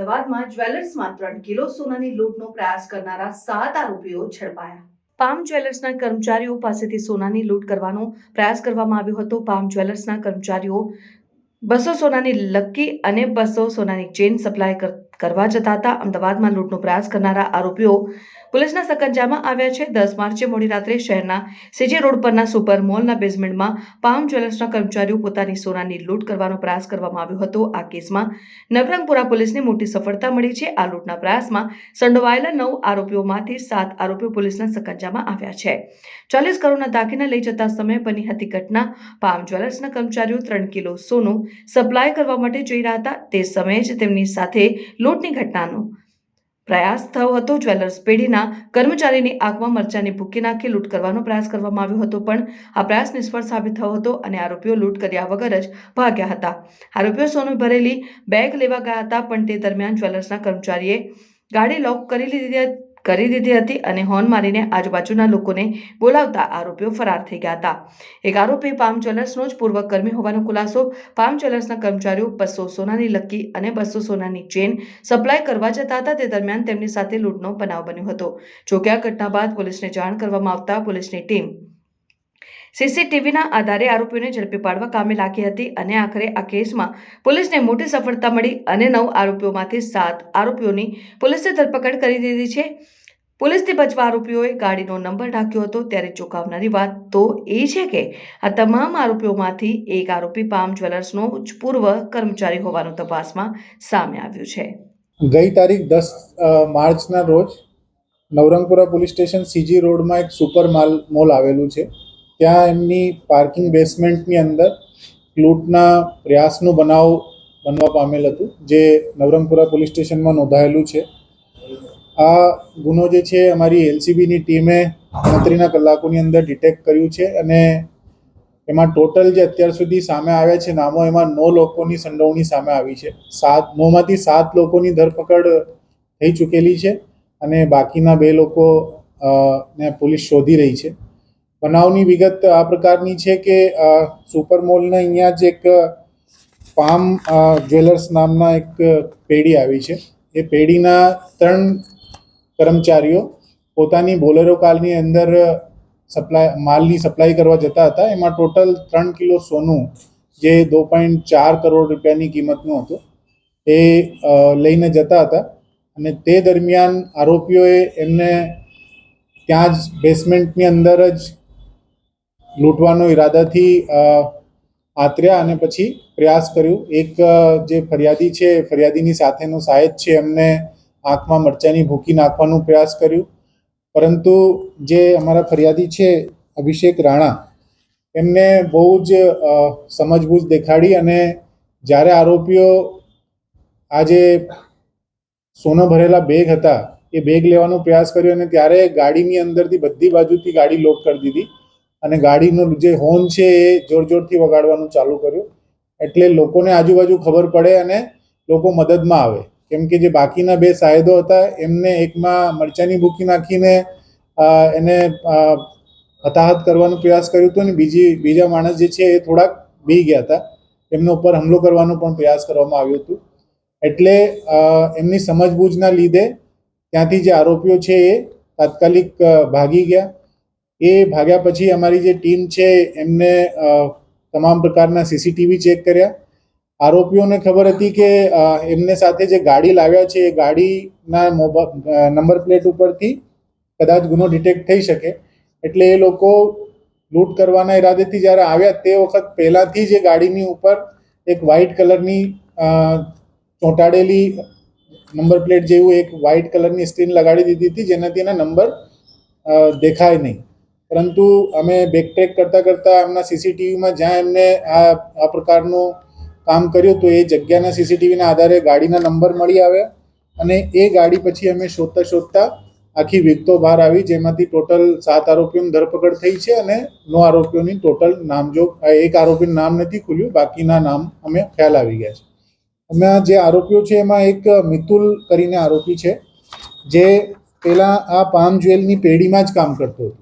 અમદાવાદમાં જ્વેલર્સમાં ત્રણ કિલો સોનાની લૂંટનો પ્રયાસ કરનારા સાત આરોપીઓ ઝડપાયા. પામ જ્વેલર્સના કર્મચારીઓ પાસેથી સોનાની લૂંટ કરવાનો પ્રયાસ કરવામાં આવ્યો હતો. પામ જ્વેલર્સના કર્મચારીઓ બસો સોનાની લક્કી અને બસો સોનાની ચેન સપ્લાય કર- કરવા જતા હતા. અમદાવાદમાં લૂંટનો પ્રયાસ કરનારા આરોપીઓ પોલીસના સકંજામાં આવ્યા છે. દસ માર્ચે મોડી રાત્રે શહેરના સીજી રોડ પરના સુપર મોલના બેઝમેન્ટમાં પામ જ્વેલર્સના કર્મચારીઓ પોતાની સોનાની લૂંટ કરવાનો પ્રયાસ કરવામાં આવ્યો હતો. આ કેસમાં નવરંગપુરા પોલીસને મોટી સફળતા મળી છે. આ લૂંટના પ્રયાસમાં સંડોવાયેલા નવ આરોપીઓમાંથી સાત આરોપીઓ પોલીસના સકંજામાં આવ્યા છે. ચાલીસ કરોડના દાગીના લઈ જતા સમયે બની હતી ઘટના. પામ જ્વેલર્સના કર્મચારીઓ ત્રણ કિલો સોનું સપ્લાય કરવા માટે જઈ રહ્યા હતા. તે સમયે જ તેમની સાથે લૂંટની ઘટનાનો પ્રયાસ થયો હતો જ્વેલર્સ પેઢીના કર્મચારીની આંખમાં મરચાની ભૂકી નાખી લૂંટ કરવાનો પ્રયાસ કરવામાં આવ્યો હતો, પણ આ પ્રયાસ નિષ્ફળ સાબિત થયો હતો અને આરોપીઓ લૂંટ કર્યા વગર જ ભાગ્યા હતા. આરોપીઓ સોનું ભરેલી બેગ લેવા ગયા હતા, પણ તે દરમિયાન જ્વેલર્સના કર્મચારીએ ગાડી લોક કરી લીધી કરી દીધી હતી અને હોર્ન મારીને આજુબાજુના લોકોને બોલાવતા આરોપીઓ ફરાર થઈ ગયા હતા. એક આરોપી પામ જ્વેલર્સનો જ પૂર્વ કર્મી હોવાનો ખુલાસો, પામ જ્વેલર્સના કર્મચારીઓ બસો સોનાની લક્કી અને બસો સોનાની ચેન સપ્લાય કરવા જતા હતા, તે દરમિયાન તેમની સાથે લૂંટનો બનાવ બન્યો હતો. જોકે આ ઘટના બાદ પોલીસને જાણ કરવામાં આવતા પોલીસની ટીમ સીસીટીવીના આધારે આરોપીઓને ઝડપી પાડવા કામે લાગી હતી અને આખરે આ કેસમાં પોલીસને મોટી સફળતા મળી અને નવ આરોપીઓમાંથી સાત આરોપીઓની પોલીસે ધરપકડ કરી દીધી છે. પોલીસથી બચવા આરોપીઓએ ગાડીનો નંબર ઢાંક્યો હતો ત્યારે ચોંકાવનારી વાત તો એ છે કે આ તમામ આરોપીઓમાંથી એક આરોપી પામ જ્વેલર્સનો પૂર્વ કર્મચારી હોવાનું તપાસમાં સામે આવ્યું છે. ગઈ તારીખ દસ માર્ચના રોજ નવરંગપુરા પોલીસ સ્ટેશન સીજી રોડમાં એક સુપર માલ, મોલ આવેલું છે. ત્યાં એમની પાર્કિંગ બેસમેન્ટની અંદર લૂંટના પ્રયાસનો બનાવ બનવા પામેલ હતું, જે નવરંગપુરા પોલીસ સ્ટેશનમાં નોંધાયેલું છે. આ ગુનો જે છે, અમારી એલસીબીની ટીમે ગણતરીના કલાકોની અંદર ડિટેક્ટ કર્યું છે અને એમાં ટોટલ જે અત્યાર સુધી સામે આવ્યા છે નામો, એમાં નવ લોકોની સંડોવણી સામે આવી છે. સાત, નવમાંથી સાત લોકોની ધરપકડ થઈ ચૂકેલી છે અને બાકીના બે લોકો ને પોલીસ શોધી રહી છે. બનાવની વિગત આ પ્રકારની છે કે સુપર મોલના અહીંયા જ એક પામ જ્વેલર્સ નામના એક પેઢી આવી છે. એ પેઢીના ત્રણ કર્મચારીઓ પોતાની બોલેરો કારની અંદર સપ્લાય, માલની સપ્લાય કરવા જતા હતા. એમાં ટોટલ ત્રણ કિલો સોનું જે દો પોઈન્ટ ચાર કરોડ રૂપિયાની કિંમતનું હતું. એ લઈને જતા હતા અને તે દરમિયાન આરોપીઓએ એમને ત્યાં જ બેસમેન્ટની અંદર જ લૂંટવાનો ઈરાદાથી આતર્યા અને પછી પ્રયાસ કર્યું. એક જે ફરિયાદી છે ફરિયાદીની સાથેનો સાહેબ છે, એમને આંખમાં મરચાની ભૂકી નાખવાનો પ્રયાસ કર્યું. પરંતુ જે અમારા ફરિયાદી છે, અભિષેક રાણા, એમને બહુ જ સમજબૂજ દેખાડી અને જ્યારે આરોપીઓ આ જે સોનો ભરેલા બેગ હતા, એ બેગ લેવાનો પ્રયાસ કર્યો અને ત્યારે ગાડીની અંદરથી બધી બાજુથી ગાડી લોક કરી દીધી. અને ગાડીનું જે હોર્ન છે એ જોર જોરથી વગાડવાનું ચાલુ કર્યું. એટલે લોકોને આજુબાજુ ખબર પડે અને લોકો મદદમાં આવે. કેમ કે જે બાકીના બે સાહેદો હતા, એમને એકમાં મરચાની ભૂકી નાખીને એને હતાહત કરવાનો પ્રયાસ કર્યો હતો અને બીજી, બીજા માણસ જે છે એ થોડાક બી ગયા હતા. એમના ઉપર હુમલો કરવાનો પણ પ્રયાસ કરવામાં આવ્યો હતો. એટલે એમની સમજબૂજના લીધે ત્યાંથી જે આરોપીઓ છે એ તાત્કાલિક ભાગી ગયા. એ ભાગ્યા પછી અમારી જે ટીમ છે, એમને તમામ પ્રકારના સીસીટીવી ચેક કર્યા. આરોપીઓને ખબર હતી કે એમને સાથે જે ગાડી લાવ્યા છે, એ ગાડીના નંબર પ્લેટ ઉપરથી કદાચ ગુનો ડિટેક્ટ થઈ શકે. એટલે એ લોકો લૂંટ કરવાના ઈરાદેથી જ્યારે આવ્યા તે વખત પહેલાંથી જ એ ગાડીની ઉપર એક વ્હાઇટ કલરની ચોંટાડેલી નંબર પ્લેટ જેવું એક વ્હાઇટ કલરની સ્ક્રીન લગાડી દીધી હતી, જેનાથી એના નંબર દેખાય નહીં. પરંતુ અમે બેકટ્રેક કરતાં કરતાં એમના સીસીટીવીમાં જ્યાં એમને આ આ પ્રકારનું કામ કર્યું તો એ જગ્યાના સીસીટીવીના આધારે ગાડીના નંબર મળી આવ્યા અને એ ગાડી પછી અમે શોધતા શોધતા આખી વિગતો બહાર આવી, જેમાંથી ટોટલ સાત આરોપીઓની ધરપકડ થઈ છે અને નવ આરોપીઓની ટોટલ નામજોગ એક આરોપીનું નામ નથી ખુલ્યું, બાકીના નામ અમે ખ્યાલ આવી ગયા છે. અમે જે આરોપીઓ છે, એમાં એક મિતુલ કરીને આરોપી છે, જે પહેલાં આ પામ જ્વેલની પેઢીમાં જ કામ કરતો હતો.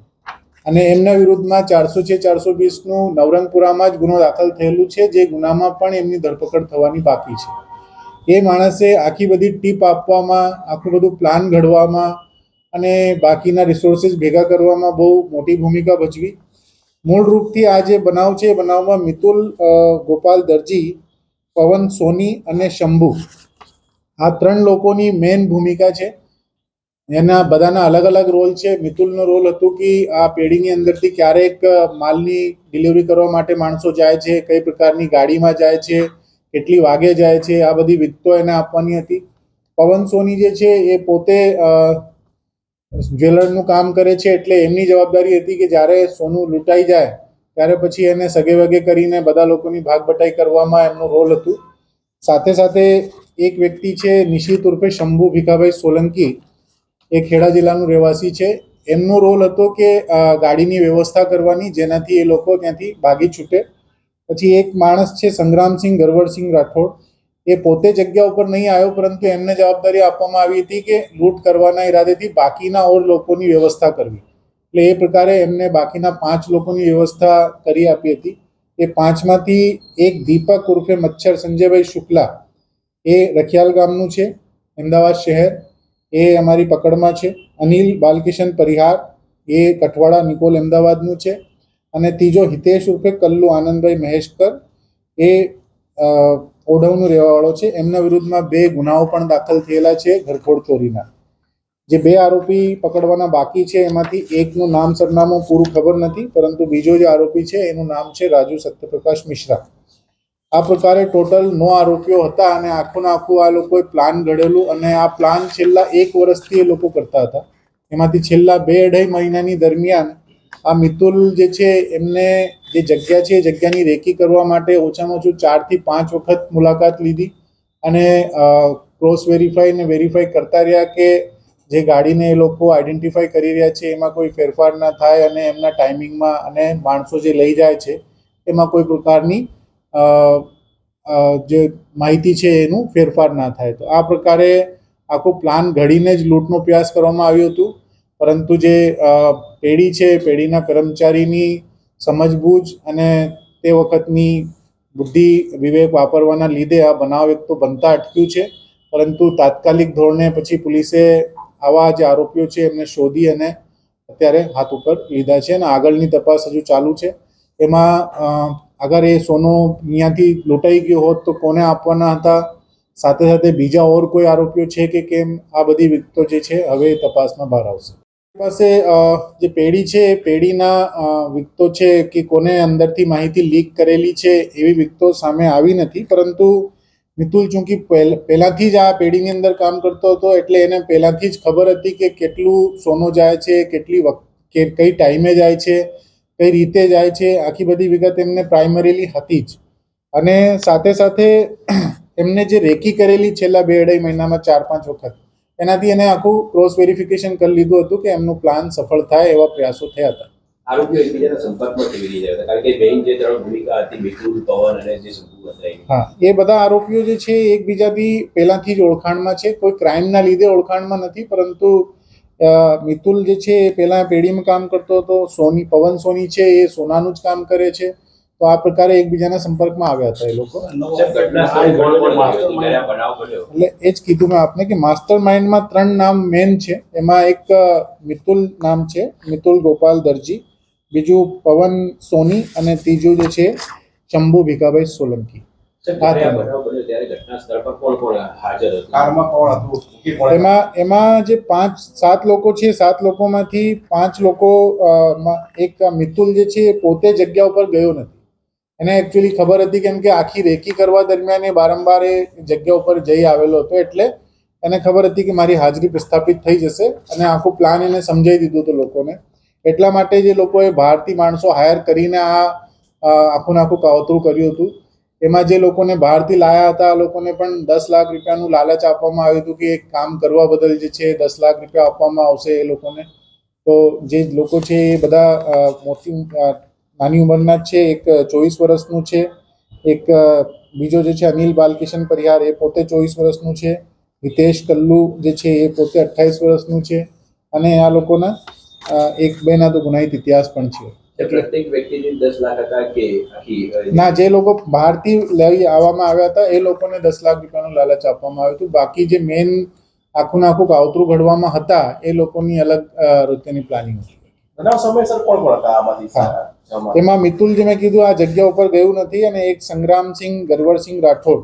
અને એમના વિરુદ્ધમાં ચારસો છે, ચારસો વીસનું નવરંગપુરામાં જ ગુનો દાખલ થયેલું છે, જે ગુનામાં પણ એમની ધરપકડ થવાની બાકી છે. એ માણસે આખી બધી ટીપ આપવામાં, આખું બધું પ્લાન ઘડવામાં અને બાકીના રિસોર્સિસ ભેગા કરવામાં બહુ મોટી ભૂમિકા ભજવી. મૂળ રૂપથી આ જે બનાવ છે, એ બનાવમાં મિતુલ ગોપાલ દરજી, પવન સોની અને શંભુ. આ ત્રણ લોકોની મેઇન ભૂમિકા છે. એના બધાના અલગ અલગ રોલ છે. મિતુલનો રોલ હતો કે આ પેઢીની અંદરથી ક્યારેક માલની ડિલિવરી કરવા માટે માણસો જાય છે, કઈ પ્રકારની ગાડીમાં જાય છે, કેટલી વાગે જાય છે, આ બધી વિગતો એને આપવાની હતી. પવન સોની જે છે એ પોતે જ્વેલરનું કામ કરે છે એટલે એમની જવાબદારી હતી કે જ્યારે સોનું લૂંટાઈ જાય, ત્યારે પછી એને સગે વગે કરીને બધા લોકોની ભાગ બટાઈ કરવામાં એમનો રોલ હતું. સાથે સાથે એક વ્યક્તિ છે નિશિત ઉર્ફે શંભુ ભીખાભાઈ સોલંકી. એ ખેડા જિલ્લાનું રહેવાસી છે. એમનો રોલ હતો કે ગાડીની વ્યવસ્થા કરવાની, જેનાથી એ લોકો ત્યાંથી ભાગી છૂટે. પછી એક માણસ છે, સંગ્રામસિંહ ગરવરસિંહ રાઠોડ. એ પોતે જગ્યા ઉપર નહીં આવ્યો, પરંતુ એમને જવાબદારી આપવામાં આવી હતી કે, લૂંટ કરવાના ઈરાદેથી બાકીના ઓર લોકોની વ્યવસ્થા કરવી. એટલે એ પ્રકારે એમને બાકીના પાંચ લોકોની વ્યવસ્થા કરી આપી હતી. એ પાંચમાંથી એક દીપક ઉર્ફે મચ્છર સંજયભાઈ શુક્લા એ રખિયાલ ગામનું છે, અમદાવાદ શહેર. એ અમારી પકડમાં છે. અનિલ બાલકિશન પરિહાર, એ કઠવાડા નિકોલ અમદાવાદનું છે. અને ત્રીજો હિતેશ ઉર્ફે કલ્લુ આનંદભાઈ મહેશકર, એ ઓઢવનું રહેવાવાળો છે. એમના વિરુદ્ધમાં બે ગુનાઓ પણ દાખલ થયેલા છે ઘરફોડ ચોરીના. જે બે આરોપી પકડવાના બાકી છે એમાંથી એકનું નામ સરનામું પૂરું ખબર નથી, પરંતુ બીજો જે આરોપી છે એનું નામ છે રાજુ સત્યપ્રકાશ મિશ્રા. આ પ્રકારે ટોટલ નો આરોપીઓ હતા અને આખું આખું આ લોકોએ પ્લાન ઘડેલું અને આ પ્લાન છેલ્લા એક વર્ષથી એ લોકો કરતા હતા. એમાંથી છેલ્લા બે અઢાઈ મહિનાની દરમિયાન આ મિતુલ જે છે એમને જે જગ્યા છે એ જગ્યાની રેકી કરવા માટે ઓછામાં ઓછું ચારથી પાંચ વખત મુલાકાત લીધી અને ક્રોસ વેરીફાઈ ને વેરીફાઈ કરતા રહ્યા કે જે ગાડીને એ લોકો આઈડેન્ટિફાઈ કરી રહ્યા છે, એમાં કોઈ ફેરફાર ના થાય અને એમના ટાઈમિંગમાં અને માણસો જે લઈ જાય છે, એમાં કોઈ પ્રકારની જે માહિતી છે એનું ફેરફાર ના થાય. તો આ પ્રકારે આખો પ્લાન ઘડીને જ લૂંટનો પ્રયાસ કરવામાં આવ્યું હતું. પરંતુ જે પેઢી છે, પેઢીના કર્મચારીની સમજબૂજ અને તે વખતની બુદ્ધિ, વિવેક વાપરવાના લીધે આ બનાવ એક તો બનતા અટક્યું છે. પરંતુ તાત્કાલિક ધોરણે પછી પોલીસે આવા જે આરોપીઓ છે એમને શોધી અને અત્યારે હાથ ઉપર લીધા છે અને આગળની તપાસ હજુ ચાલુ છે. એમાં અગર એ સોનું અહીંયાથી લૂંટાઈ ગયું હોત તો કોને આપવાના હતા? સાથે સાથે બીજા ઓર કોઈ આરોપીઓ છે કે કેમ? આ બધી વિગતો જે છે હવે તપાસમાં બહાર આવશે. પાસે જે પેઢી છે એ પેઢીના વિગતો છે કે કોને અંદરથી માહિતી લીક કરેલી છે એવી વિગતો સામે આવી નથી. પરંતુ મિતુલ ચૂંકી પહેલ, પહેલાંથી જ આ પેઢીની અંદર કામ કરતો હતો એટલે એને પહેલાંથી જ ખબર હતી કે કેટલું સોનું જાય છે, કેટલી વખત કઈ ટાઈમે જાય છે. કઈ રીતે જાય છે આખી બધી વિગત એમને પ્રાઇમરીલી હતી જ. અને સાથે સાથે એમને જે રેકી કરેલી છેલ્લા બે અઢાઈ મહિનામાં ચાર પાંચ વખત એનાથી એને આખું ક્રોસ વેરિફિકેશન કરી લીધું હતું કે એમનું પ્લાન સફળ થાય એવા પ્રયાસો થયા હતા. આરોપીઓ એકબીજાના સંપર્કમાં કેવી રીતે હતા? કારણ કે બેન જે ત્રણ ભૂમિકા હતી મિતુલ પવન અને જે શંભુ હતા હા એ બધા આરોપીઓ જે છે એકબીજાથી પહેલાથી જ ઓળખાણમાં છે. કોઈ ક્રાઇમના લીધે ઓળખાણમાં નથી પરંતુ મિતુલ જે છે, એ પહેલાં પેઢીમાં કામ કરતો હતો. સોની, પવન સોની છે, એ સોનાનું જ કામ કરે છે. તો આ પ્રકારે એકબીજાના સંપર્કમાં આવ્યા હતા એ લોકો. એટલે એ જ કીધું મેં આપને કે માસ્ટર માઇન્ડમાં ત્રણ નામ મેન છે. એમાં એક મિતુલ નામ છે, મિતુલ ગોપાલ દરજી. બીજું પવન સોની અને ત્રીજું જે છે શંભુ ભીખાભાઈ સોલંકી. સાહેબ, જ્યારે આ બનાવ બન્યો ત્યારે ઘટના સ્થળ પર કોણ કોણ હાજર હતું? કારમાં કોણ હતું? મૂકી કોણ હતું? એમાં એમાં જે પાંચ સાત લોકો છે સાત લોકોમાંથી પાંચ લોકો એક મિતુલ જે છે એ પોતે જગ્યા ઉપર ગયો નથી. એને એકચ્યુઅલી ખબર હતી કેમ કે આખી રેકી કરવા દરમિયાન એ વારંવાર એ જગ્યા ઉપર જઈ આવેલો હતો એટલે એને ખબર હતી કે મારી હાજરી પ્રસ્થાપિત થઈ જશે અને આખું પ્લાન એને સમજાવી દીધું હતું લોકોને. એટલા માટે જે લોકોએ ભારતીય માણસો હાયર કરીને આ આખું ને આખું કાવતરું કર્યું હતું. એમાં જે લોકોને બહારથી લાયા હતા, આ લોકોને પણ દસ લાખ રૂપિયાનું લાલચ આપવામાં આવ્યું હતું કે એક કામ કરવા બદલ જે છે, દસ લાખ રૂપિયા આપવામાં આવશે એ લોકોને. તો જે લોકો છે એ બધા મોટી નાની ઉંમરના જ છે, એક ચોવીસ વર્ષનું છે, એક બીજો જે છે, અનિલ બાલકિશન પરિહાર, એ પોતે ચોવીસ વર્ષનું છે, હિતેશ કલ્લુ જે છે, એ પોતે અઠ્ઠાવીસ વર્ષનું છે, અને આ લોકોના એક બેના તો ગુનાહિત ઇતિહાસ પણ છે. પ્રત્યેક વ્યક્તિને દસ લાખ હતા કે આખી ના જે લોકો બહારથી લઈ આવવામાં આવ્યા હતા એ લોકોને દસ લાખ રૂપિયાનું લાલચ આપવામાં આવ્યું હતું. બાકી જે મેઇન આખું આખું કાવતરું ઘડવામાં હતા એ લોકોની અલગ રીતેની પ્લાનિંગ હતી. બનાવ સમય કોણ કોણ હતા આમાંથી હા. એમાં મિતુલ જે મેં કીધું આ જગ્યા ઉપર ગયું નથી અને એક સંગ્રામસિંહ ગરવરસિંહ રાઠોડ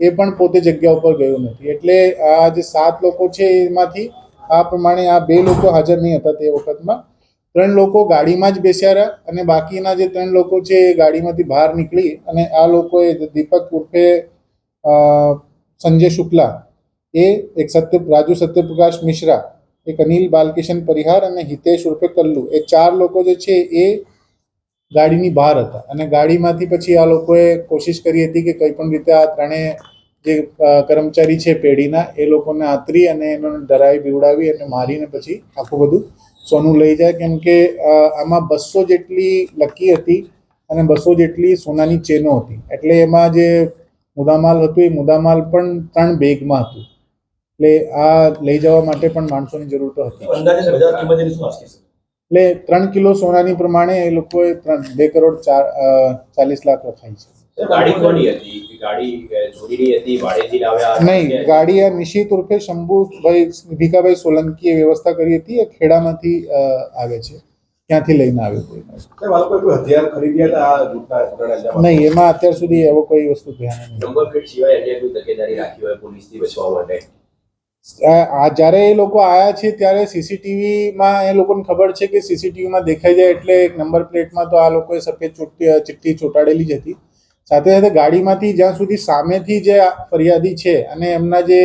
એ પણ પોતે જગ્યા ઉપર ગયું નથી. એટલે આ જે સાત લોકો છે એમાંથી આ પ્રમાણે આ બે લોકો હાજર નહીં હતા તે વખતમાં. ત્રણ લોકો ગાડીમાં જ બેસ્યા રહ્યા અને બાકીના જે ત્રણ લોકો છે એ ગાડીમાંથી બહાર નીકળી અને આ લોકોએ દીપક ઉર્ફે સંજય શુક્લા એ એક સત્ય, રાજુ સત્યપ્રકાશ મિશ્રા, એક અનિલ બાલકિશન પરિહાર અને હિતેશ ઉર્ફે કલ્લુ એ ચાર લોકો જે છે એ ગાડીની બહાર હતા અને ગાડીમાંથી પછી આ લોકોએ કોશિશ કરી હતી કે કંઈ પણ રીતે આ ત્રણેય જે કર્મચારી છે પેઢીના એ લોકોને આતરી અને એનો ડરાવી બીવડાવી અને મારીને પછી આખું બધું સોનું લઈ જાય કેમ કે આમાં બસો જેટલી લકી હતી અને બસો જેટલી સોનાની ચેનો હતી. એટલે એમાં જે મુદ્દામાલ હતું એ મુદ્દામાલ પણ ત્રણ બેગમાં હતું. એટલે આ લઈ જવા માટે પણ માણસોની જરૂર તો હતી. એટલે ત્રણ કિલો સોનાની પ્રમાણે એ લોકોએ ત્રણ બે કરોડ ચાર ચાલીસ લાખ રખાઈ છે. ગાડી કોની હતી? ગાડી ચોરીની હતી ભાડેથી લાવ્યા નહીં ગાડી આ નિશિત ઉર્ફે શંભુભાઈ ભીખાભાઈ સોલંકીએ વ્યવસ્થા કરી હતી એ ખેડામાંથી આવે છે. ત્યાંથી લઈને આવ્યો કોઈ હથિયાર ખરીદ્યા હતા? નહીં એમાં અત્યાર સુધી એવો કોઈ વસ્તુ ધ્યાન નહીં નંબર પ્લેટ સિવાય અન્ય કોઈ તકેદારી રાખી હોય પોલીસથી બચવા માટે? આ જ્યારે એ લોકો આયા છે ત્યારે સીસીટીવીમાં એ લોકોને ખબર છે કે સીસીટીવીમાં દેખાઈ જાય એટલે એક નંબર પ્લેટમાં તો આ લોકોએ સફેદ ચૂંટી ચિઠ્ઠી ચોંટાડેલી જ હતી. સાથે સાથે ગાડીમાંથી જ્યાં સુધી સામેથી જે ફરિયાદી છે અને એમના જે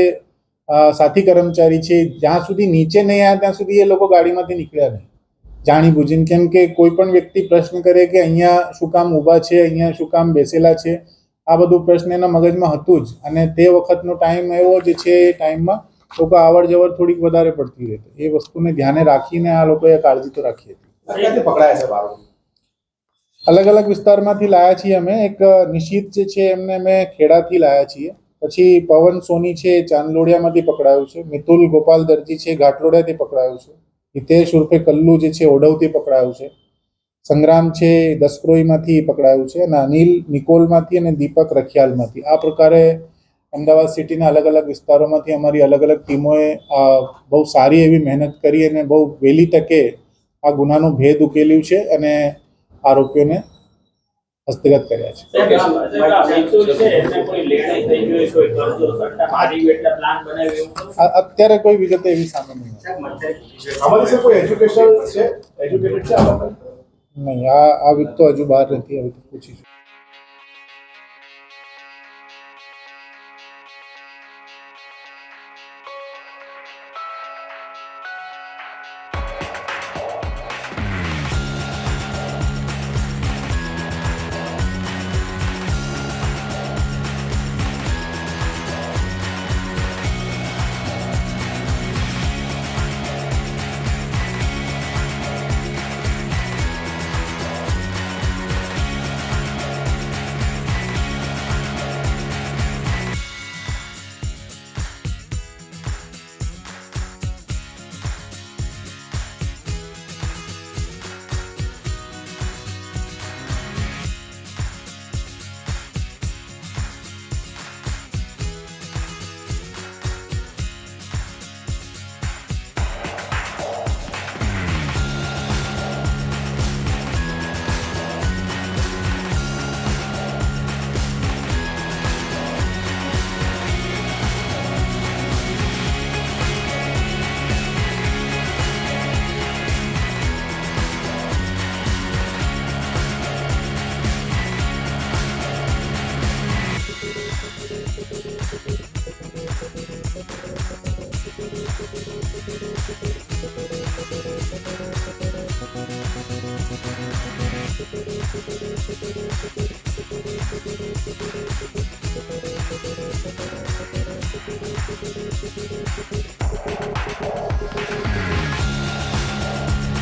સાથી કર્મચારી છે, જ્યાં સુધી નીચે નહીં આવ્યા ત્યાં સુધી એ લોકો ગાડીમાંથી નીકળ્યા નહીં. જાણી બુજીને કેમ કે કોઈ પણ વ્યક્તિ પ્રશ્ન કરે કે અહીંયા શું કામ ઊભા છે, અહીંયા શું કામ બેસેલા છે, આ બધું પ્રશ્ન એના મગજમાં હતું જ. અને તે વખતનો ટાઈમ એવો જે છે એ ટાઈમમાં લોકો આવડ જવડ થોડીક વધારે પડતી રહેતી. એ વસ્તુને ધ્યાને રાખીને આ લોકોએ કાળજી તો રાખી હતી. પકડાયા છે અલગ અલગ વિસ્તારમાંથી લાયા છીએ અમે. એક નિશિત જે છે એમને અમે ખેડાથી લાયા છીએ. પછી પવન સોની છે ચાંદલોડિયામાંથી પકડાયું છે. મિતુલ ગોપાલ દરજી છે ઘાટલોડિયાથી પકડાયું છે. હિતેશ ઉર્ફે કલ્લુ જે છે ઓઢવથી પકડાયું છે. સંગ્રામ છે દસક્રોઈમાંથી પકડાયું છે અને અનિલ નિકોલમાંથી અને દીપક રખિયાલમાંથી. આ પ્રકારે અમદાવાદ સિટીના અલગ અલગ વિસ્તારોમાંથી અમારી અલગ અલગ ટીમોએ બહુ સારી એવી મહેનત કરી અને બહુ વહેલી તકે આ ગુનાનું ભેદ ઉકેલ્યું છે અને આરોપીઓને હસ્તગત કર્યા છે. સાહેબ, આ- સાહેબ, આ મિતુલ છે? એને કોઈ લેણાઈ થઈ ગઈ હોય, કોઈ કરજો, સટ્ટા મારી ગયું એટલે પ્લાન બનાવ્યો એવું ખરું? આ- અત્યારે કોઈ વિગત એવી સામે નહીં. આવી. કોઈ એજ્યુકેશન છે? એજ્યુકેટેડ છે આમાં નહીં આ આ વિગત તો હજુ બહાર નથી હવે પૂછીશું